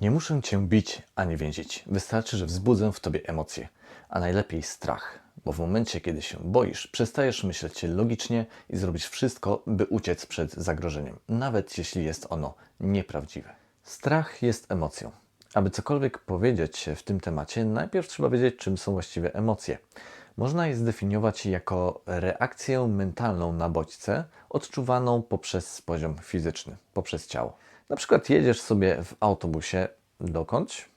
Nie muszę cię bić ani więzić. Wystarczy, że wzbudzę w tobie emocje, a najlepiej strach. Bo w momencie, kiedy się boisz, przestajesz myśleć logicznie i zrobisz wszystko, by uciec przed zagrożeniem, nawet jeśli jest ono nieprawdziwe. Strach jest emocją. Aby cokolwiek powiedzieć w tym temacie, najpierw trzeba wiedzieć, czym są właściwie emocje. Można je zdefiniować jako reakcję mentalną na bodźce, odczuwaną poprzez poziom fizyczny, poprzez ciało. Na przykład jedziesz sobie w autobusie dokądś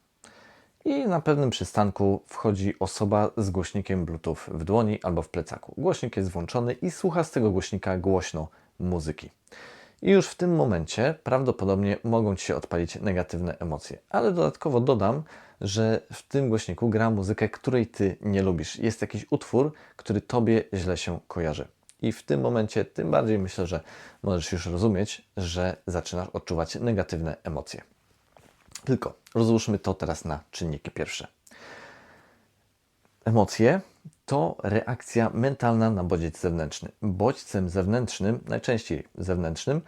i na pewnym przystanku wchodzi osoba z głośnikiem Bluetooth w dłoni albo w plecaku. Głośnik jest włączony i słucha z tego głośnika głośno muzyki. I już w tym momencie prawdopodobnie mogą Ci się odpalić negatywne emocje. Ale dodatkowo dodam, że w tym głośniku gra muzykę, której Ty nie lubisz. Jest jakiś utwór, który Tobie źle się kojarzy. I w tym momencie tym bardziej myślę, że możesz już rozumieć, że zaczynasz odczuwać negatywne emocje. Tylko rozłóżmy to teraz na czynniki pierwsze. Emocje to reakcja mentalna na bodziec zewnętrzny. Bodźcem zewnętrznym, najczęściej zewnętrznym,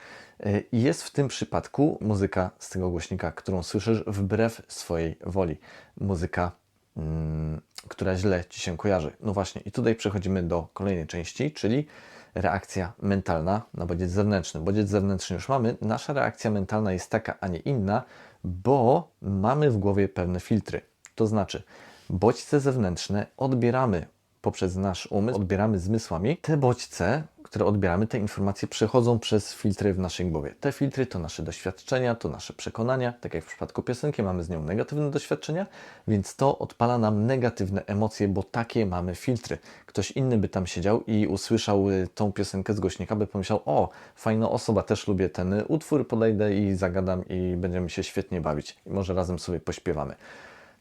y, jest w tym przypadku muzyka z tego głośnika, którą słyszysz wbrew swojej woli. Muzyka, mm, która źle ci się kojarzy. No właśnie, i tutaj przechodzimy do kolejnej części, czyli reakcja mentalna na bodziec zewnętrzny. Bodziec zewnętrzny już mamy, nasza reakcja mentalna jest taka, a nie inna, bo mamy w głowie pewne filtry. To znaczy, bodźce zewnętrzne odbieramy poprzez nasz umysł, odbieramy zmysłami. Te bodźce, które odbieramy, te informacje przechodzą przez filtry w naszej głowie. Te filtry to nasze doświadczenia, to nasze przekonania. Tak jak w przypadku piosenki mamy z nią negatywne doświadczenia, więc to odpala nam negatywne emocje, bo takie mamy filtry. Ktoś inny by tam siedział i usłyszał y, tą piosenkę z głośnika, by pomyślał, o, fajna osoba, też lubię ten utwór, podejdę i zagadam i będziemy się świetnie bawić. I może razem sobie pośpiewamy.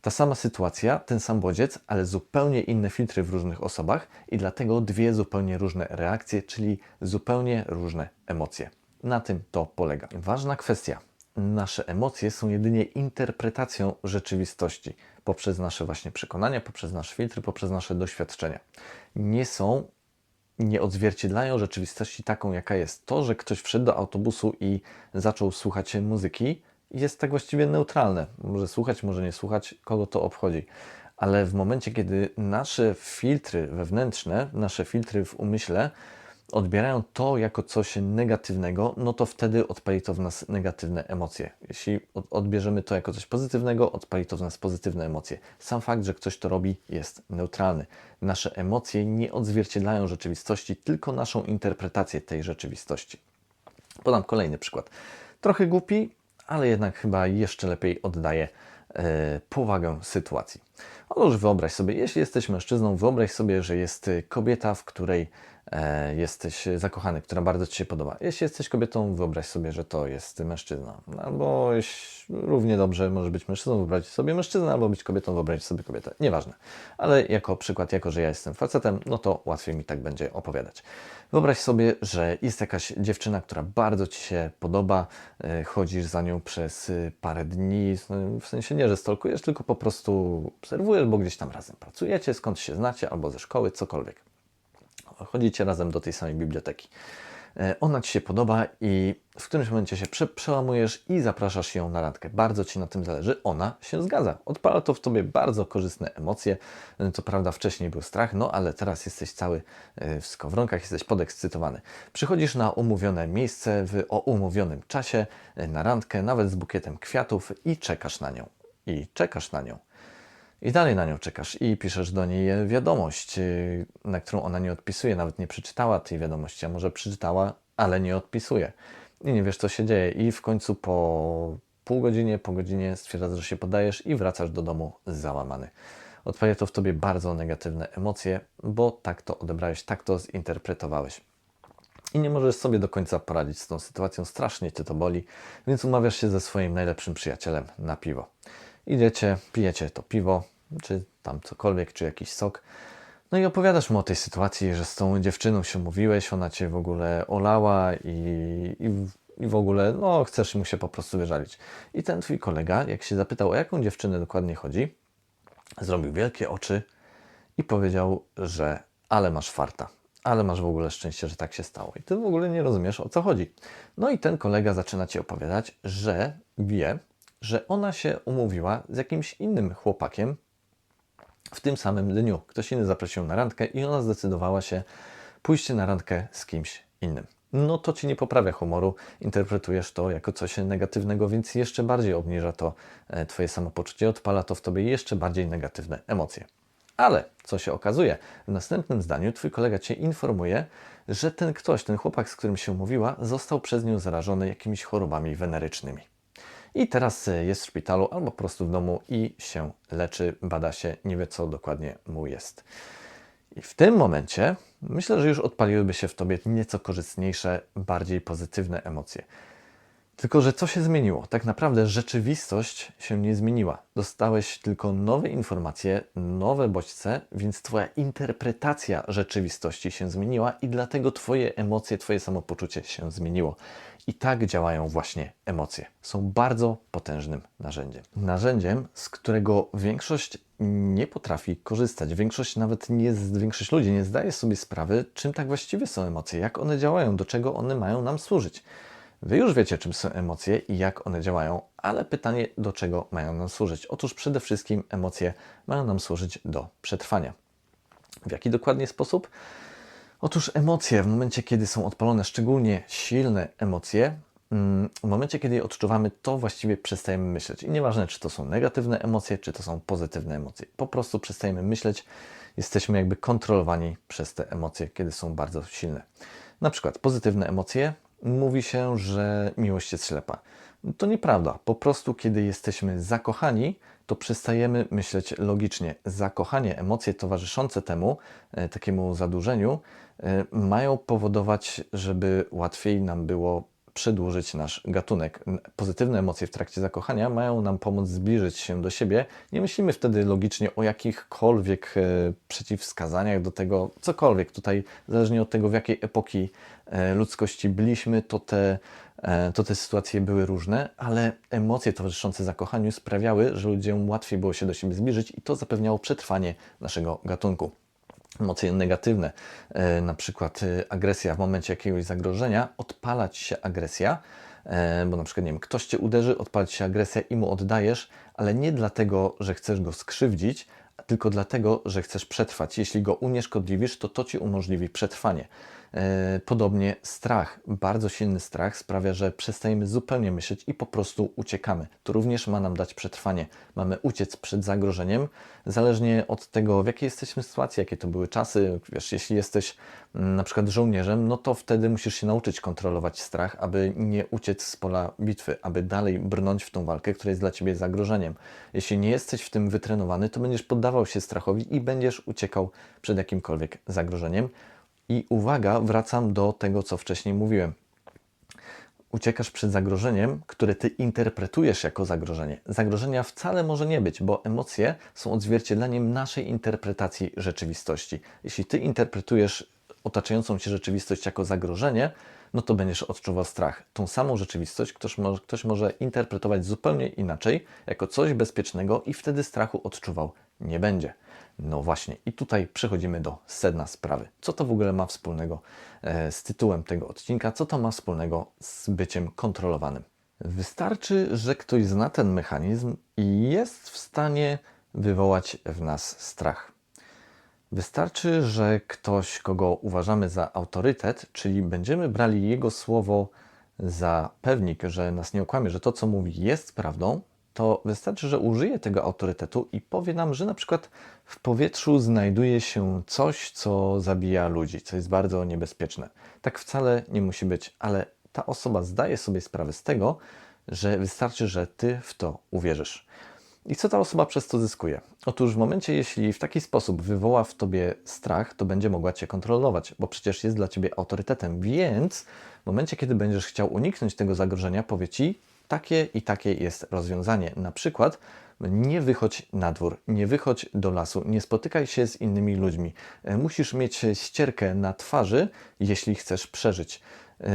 Ta sama sytuacja, ten sam bodziec, ale zupełnie inne filtry w różnych osobach i dlatego dwie zupełnie różne reakcje, czyli zupełnie różne emocje. Na tym to polega. Ważna kwestia. Nasze emocje są jedynie interpretacją rzeczywistości poprzez nasze właśnie przekonania, poprzez nasze filtry, poprzez nasze doświadczenia. Nie są nie odzwierciedlają rzeczywistości taką, jaka jest. To, że ktoś wszedł do autobusu i zaczął słuchać muzyki, jest tak właściwie neutralne. Może słuchać, może nie słuchać, kogo to obchodzi. Ale w momencie, kiedy nasze filtry wewnętrzne, nasze filtry w umyśle odbierają to jako coś negatywnego, no to wtedy odpali to w nas negatywne emocje. Jeśli odbierzemy to jako coś pozytywnego, odpali to w nas pozytywne emocje. Sam fakt, że ktoś to robi, jest neutralny. Nasze emocje nie odzwierciedlają rzeczywistości, tylko naszą interpretację tej rzeczywistości. Podam kolejny przykład. Trochę głupi, ale jednak chyba jeszcze lepiej oddaje e, powagę sytuacji. Otóż wyobraź sobie, jeśli jesteś mężczyzną, wyobraź sobie, że jest kobieta, w której e, jesteś zakochany, która bardzo Ci się podoba. Jeśli jesteś kobietą, wyobraź sobie, że to jest mężczyzna. Albo równie dobrze może być mężczyzną, wyobraź sobie mężczyznę, albo być kobietą, wyobraź sobie kobietę. Nieważne. Ale jako przykład, jako że ja jestem facetem, no to łatwiej mi tak będzie opowiadać. Wyobraź sobie, że jest jakaś dziewczyna, która bardzo Ci się podoba, e, chodzisz za nią przez e, parę dni, no, w sensie nie, że stalkujesz, tylko po prostu obserwujesz, bo gdzieś tam razem pracujecie, skąd się znacie, albo ze szkoły, cokolwiek. Chodzicie razem do tej samej biblioteki. E, ona Ci się podoba i w którymś momencie się prze przełamujesz i zapraszasz ją na randkę. Bardzo Ci na tym zależy, ona się zgadza. Odpala to w Tobie bardzo korzystne emocje. E, co prawda wcześniej był strach, no ale teraz jesteś cały e, w skowronkach, jesteś podekscytowany. Przychodzisz na umówione miejsce w, o umówionym czasie, na randkę, nawet z bukietem kwiatów i czekasz na nią. I czekasz na nią. I dalej na nią czekasz i piszesz do niej wiadomość, y, na którą ona nie odpisuje, nawet nie przeczytała tej wiadomości, a może przeczytała, ale nie odpisuje. I nie wiesz, co się dzieje. I w końcu po pół godzinie, po godzinie stwierdzasz, że się podajesz i wracasz do domu załamany. Odpala to w tobie bardzo negatywne emocje, bo tak to odebrałeś, tak to zinterpretowałeś. I nie możesz sobie do końca poradzić z tą sytuacją, strasznie cię to boli, więc umawiasz się ze swoim najlepszym przyjacielem na piwo. Idziecie, pijecie to piwo, czy tam cokolwiek, czy jakiś sok. No i opowiadasz mu o tej sytuacji, że z tą dziewczyną się mówiłeś, ona cię w ogóle olała i, i, i w ogóle, no, chcesz mu się po prostu wyżalić. I ten twój kolega, jak się zapytał, o jaką dziewczynę dokładnie chodzi, zrobił wielkie oczy i powiedział, że ale masz farta, ale masz w ogóle szczęście, że tak się stało. I ty w ogóle nie rozumiesz, o co chodzi. No i ten kolega zaczyna ci opowiadać, że wie, że ona się umówiła z jakimś innym chłopakiem w tym samym dniu. Ktoś inny zaprosił na randkę i ona zdecydowała się pójść na randkę z kimś innym. No to ci nie poprawia humoru, interpretujesz to jako coś negatywnego, więc jeszcze bardziej obniża to e, Twoje samopoczucie, odpala to w Tobie jeszcze bardziej negatywne emocje. Ale co się okazuje, w następnym zdaniu Twój kolega Cię informuje, że ten ktoś, ten chłopak, z którym się mówiła, został przez nią zarażony jakimiś chorobami wenerycznymi. I teraz e, jest w szpitalu albo po prostu w domu i się leczy, bada się, nie wie co dokładnie mu jest. I w tym momencie myślę, że już odpaliłyby się w tobie nieco korzystniejsze, bardziej pozytywne emocje. Tylko, że co się zmieniło? Tak naprawdę rzeczywistość się nie zmieniła. Dostałeś tylko nowe informacje, nowe bodźce, więc Twoja interpretacja rzeczywistości się zmieniła i dlatego Twoje emocje, Twoje samopoczucie się zmieniło. I tak działają właśnie emocje. Są bardzo potężnym narzędziem. Narzędziem, z którego większość nie potrafi korzystać. Większość, nawet nie, większość ludzi nie zdaje sobie sprawy, czym tak właściwie są emocje, jak one działają, do czego one mają nam służyć. Wy już wiecie, czym są emocje i jak one działają, ale pytanie, do czego mają nam służyć? Otóż przede wszystkim emocje mają nam służyć do przetrwania. W jaki dokładnie sposób? Otóż emocje, w momencie, kiedy są odpalone, szczególnie silne emocje, mm, w momencie, kiedy je odczuwamy, to właściwie przestajemy myśleć. I nieważne, czy to są negatywne emocje, czy to są pozytywne emocje. Po prostu przestajemy myśleć, jesteśmy jakby kontrolowani przez te emocje, kiedy są bardzo silne. Na przykład pozytywne emocje mówi się, że miłość jest ślepa. To nieprawda. Po prostu, kiedy jesteśmy zakochani, to przestajemy myśleć logicznie. Zakochanie, emocje towarzyszące temu, e, takiemu zadłużeniu, e, mają powodować, żeby łatwiej nam było przedłużyć nasz gatunek. Pozytywne emocje w trakcie zakochania mają nam pomóc zbliżyć się do siebie. Nie myślimy wtedy logicznie o jakichkolwiek e, przeciwwskazaniach do tego, cokolwiek. Tutaj, zależnie od tego, w jakiej epoki e, ludzkości byliśmy, to te, e, to te sytuacje były różne, ale emocje towarzyszące zakochaniu sprawiały, że ludziom łatwiej było się do siebie zbliżyć i to zapewniało przetrwanie naszego gatunku emocje negatywne, e, na przykład e, agresja w momencie jakiegoś zagrożenia, odpalać się agresja, e, bo na przykład, nie wiem, ktoś cię uderzy, odpalać się agresja i mu oddajesz, ale nie dlatego, że chcesz go skrzywdzić, tylko dlatego, że chcesz przetrwać. Jeśli go unieszkodliwisz, to to ci umożliwi przetrwanie. E, podobnie strach, bardzo silny strach sprawia, że przestajemy zupełnie myśleć i po prostu uciekamy. To również ma nam dać przetrwanie. Mamy uciec przed zagrożeniem, zależnie od tego, w jakiej jesteśmy sytuacji, jakie to były czasy. Wiesz, jeśli jesteś mm, na przykład żołnierzem, no to wtedy musisz się nauczyć kontrolować strach, aby nie uciec z pola bitwy, aby dalej brnąć w tą walkę, która jest dla ciebie zagrożeniem. Jeśli nie jesteś w tym wytrenowany, to będziesz poddawał się strachowi i będziesz uciekał przed jakimkolwiek zagrożeniem. I uwaga, wracam do tego, co wcześniej mówiłem. Uciekasz przed zagrożeniem, które ty interpretujesz jako zagrożenie. Zagrożenia wcale może nie być, bo emocje są odzwierciedleniem naszej interpretacji rzeczywistości. Jeśli ty interpretujesz otaczającą cię rzeczywistość jako zagrożenie, no to będziesz odczuwał strach. Tą samą rzeczywistość ktoś może, ktoś może interpretować zupełnie inaczej, jako coś bezpiecznego i wtedy strachu odczuwał nie będzie. No właśnie, i tutaj przechodzimy do sedna sprawy. Co to w ogóle ma wspólnego e, z tytułem tego odcinka? Co to ma wspólnego z byciem kontrolowanym? Wystarczy, że ktoś zna ten mechanizm i jest w stanie wywołać w nas strach. Wystarczy, że ktoś, kogo uważamy za autorytet, czyli będziemy brali jego słowo za pewnik, że nas nie okłamie, że to, co mówi, jest prawdą, to wystarczy, że użyje tego autorytetu i powie nam, że na przykład w powietrzu znajduje się coś, co zabija ludzi, co jest bardzo niebezpieczne. Tak wcale nie musi być, ale ta osoba zdaje sobie sprawę z tego, że wystarczy, że ty w to uwierzysz. I co ta osoba przez to zyskuje? Otóż w momencie, jeśli w taki sposób wywoła w tobie strach, to będzie mogła cię kontrolować, bo przecież jest dla ciebie autorytetem. Więc w momencie, kiedy będziesz chciał uniknąć tego zagrożenia, powie ci, takie i takie jest rozwiązanie. Na przykład nie wychodź na dwór, nie wychodź do lasu, nie spotykaj się z innymi ludźmi. E, musisz mieć ścierkę na twarzy, jeśli chcesz przeżyć. E,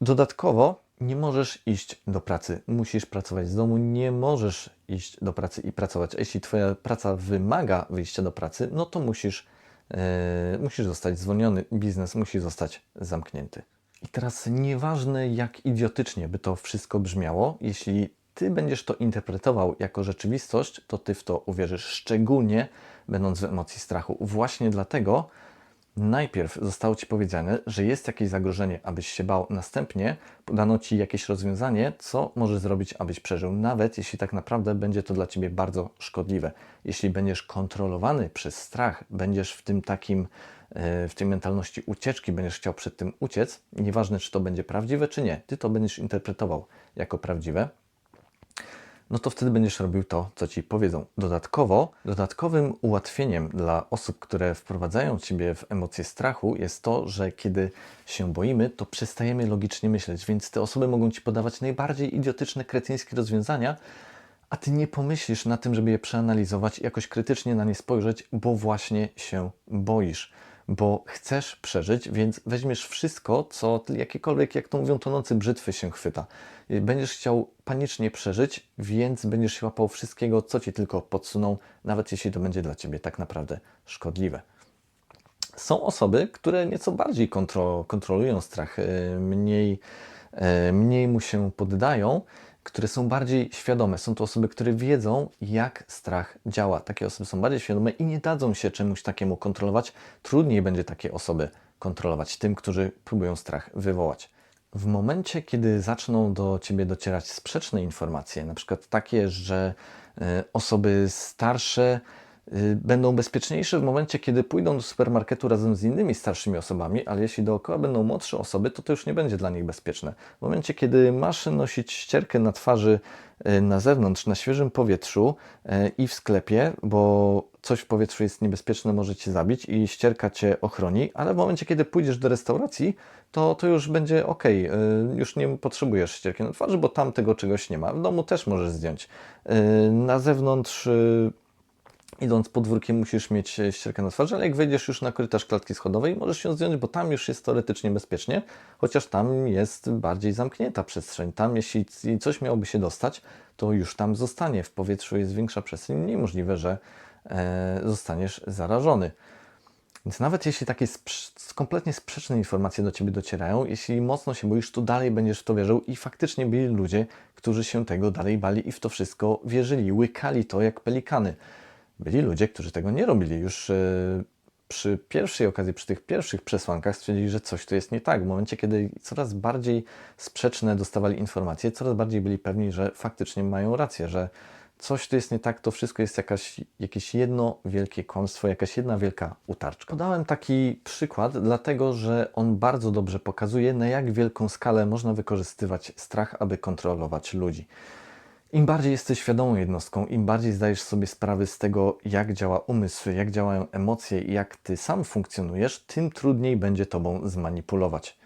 dodatkowo nie możesz iść do pracy, musisz pracować z domu, nie możesz iść do pracy i pracować. A jeśli Twoja praca wymaga wyjścia do pracy, no to musisz, e, musisz zostać zwolniony, biznes musi zostać zamknięty. I teraz nieważne jak idiotycznie by to wszystko brzmiało, jeśli ty będziesz to interpretował jako rzeczywistość, to ty w to uwierzysz, szczególnie będąc w emocji strachu. Właśnie dlatego najpierw zostało ci powiedziane, że jest jakieś zagrożenie, abyś się bał. Następnie podano ci jakieś rozwiązanie, co możesz zrobić, abyś przeżył, nawet jeśli tak naprawdę będzie to dla ciebie bardzo szkodliwe. Jeśli będziesz kontrolowany przez strach, będziesz w tym takim e, w tej mentalności ucieczki, będziesz chciał przed tym uciec, nieważne czy to będzie prawdziwe, czy nie, ty to będziesz interpretował jako prawdziwe, no to wtedy będziesz robił to, co ci powiedzą. Dodatkowo, dodatkowym ułatwieniem dla osób, które wprowadzają ciebie w emocje strachu, jest to, że kiedy się boimy, to przestajemy logicznie myśleć, więc te osoby mogą ci podawać najbardziej idiotyczne, kretyńskie rozwiązania, a ty nie pomyślisz na tym, żeby je przeanalizować i jakoś krytycznie na nie spojrzeć, bo właśnie się boisz bo chcesz przeżyć, więc weźmiesz wszystko, co jakiekolwiek, jak to mówią, tonący brzytwy się chwyta. Będziesz chciał panicznie przeżyć, więc będziesz się łapał wszystkiego, co ci tylko podsuną, nawet jeśli to będzie dla ciebie tak naprawdę szkodliwe. Są osoby, które nieco bardziej kontro, kontrolują strach, y, mniej, y, mniej mu się poddają które są bardziej świadome. Są to osoby, które wiedzą, jak strach działa. Takie osoby są bardziej świadome i nie dadzą się czemuś takiemu kontrolować. Trudniej będzie takie osoby kontrolować tym, którzy próbują strach wywołać. W momencie, kiedy zaczną do ciebie docierać sprzeczne informacje, na przykład takie, że e, osoby starsze Y, będą bezpieczniejsze w momencie, kiedy pójdą do supermarketu razem z innymi starszymi osobami, ale jeśli dookoła będą młodsze osoby, to to już nie będzie dla nich bezpieczne. W momencie, kiedy masz nosić ścierkę na twarzy y, na zewnątrz, na świeżym powietrzu y, i w sklepie, bo coś w powietrzu jest niebezpieczne, może cię zabić i ścierka cię ochroni, ale w momencie, kiedy pójdziesz do restauracji, to, to już będzie ok, już nie potrzebujesz ścierki na twarzy, bo tam tego czegoś nie ma. W domu też możesz zdjąć. Na zewnątrz idąc podwórkiem musisz mieć ścierkę na twarzy, ale jak wejdziesz już na korytarz klatki schodowej, możesz ją zdjąć, bo tam już jest teoretycznie bezpiecznie, chociaż tam jest bardziej zamknięta przestrzeń. Tam jeśli coś miałoby się dostać, to już tam zostanie. W powietrzu jest większa przestrzeń, niemożliwe, że e, zostaniesz zarażony. Więc nawet jeśli takie kompletnie sprzeczne informacje do Ciebie docierają, jeśli mocno się boisz, to dalej będziesz w to wierzył i faktycznie byli ludzie, którzy się tego dalej bali i w to wszystko wierzyli, łykali to jak pelikany byli ludzie, którzy tego nie robili. Już e, przy pierwszej okazji, przy tych pierwszych przesłankach stwierdzili, że coś tu jest nie tak. W momencie, kiedy coraz bardziej sprzeczne dostawali informacje, coraz bardziej byli pewni, że faktycznie mają rację, że coś tu jest nie tak, to wszystko jest jakaś, jakieś jedno wielkie kłamstwo, jakaś jedna wielka utarczka. Podałem taki przykład, dlatego że on bardzo dobrze pokazuje, na jak wielką skalę można wykorzystywać strach, aby kontrolować ludzi. Im bardziej jesteś świadomą jednostką, im bardziej zdajesz sobie sprawę z tego, jak działa umysł, jak działają emocje i jak ty sam funkcjonujesz, tym trudniej będzie tobą zmanipulować.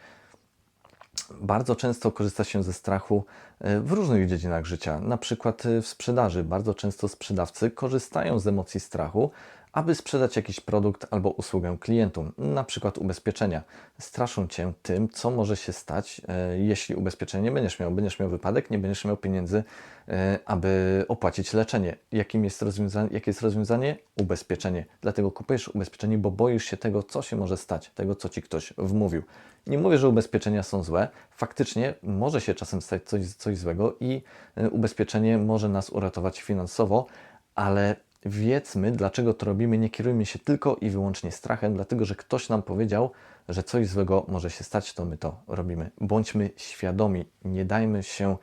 Bardzo często korzysta się ze strachu e, w różnych dziedzinach życia, na przykład e, w sprzedaży. Bardzo często sprzedawcy korzystają z emocji strachu, aby sprzedać jakiś produkt albo usługę klientom, na przykład ubezpieczenia. Straszą Cię tym, co może się stać, e, jeśli ubezpieczenie nie będziesz miał. Będziesz miał wypadek, nie będziesz miał pieniędzy, e, aby opłacić leczenie. Jakim jest rozwiązanie? Jakie jest rozwiązanie? Ubezpieczenie. Dlatego kupujesz ubezpieczenie, bo boisz się tego, co się może stać, tego, co Ci ktoś wmówił. Nie mówię, że ubezpieczenia są złe. Faktycznie może się czasem stać coś, coś złego i e, ubezpieczenie może nas uratować finansowo, ale wiedzmy, dlaczego to robimy, nie kierujmy się tylko i wyłącznie strachem, dlatego że ktoś nam powiedział, że coś złego może się stać, to my to robimy. Bądźmy świadomi, nie dajmy się.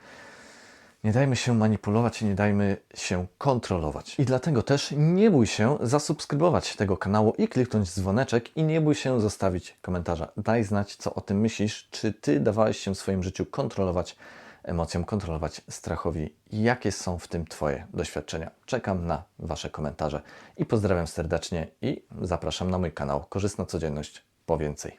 Nie dajmy się manipulować i nie dajmy się kontrolować. I dlatego też nie bój się zasubskrybować tego kanału i kliknąć dzwoneczek i nie bój się zostawić komentarza. Daj znać, co o tym myślisz, czy ty dawałeś się w swoim życiu kontrolować emocjom, kontrolować strachowi. Jakie są w tym Twoje doświadczenia? Czekam na Wasze komentarze i pozdrawiam serdecznie i zapraszam na mój kanał Korzystna Codzienność po więcej.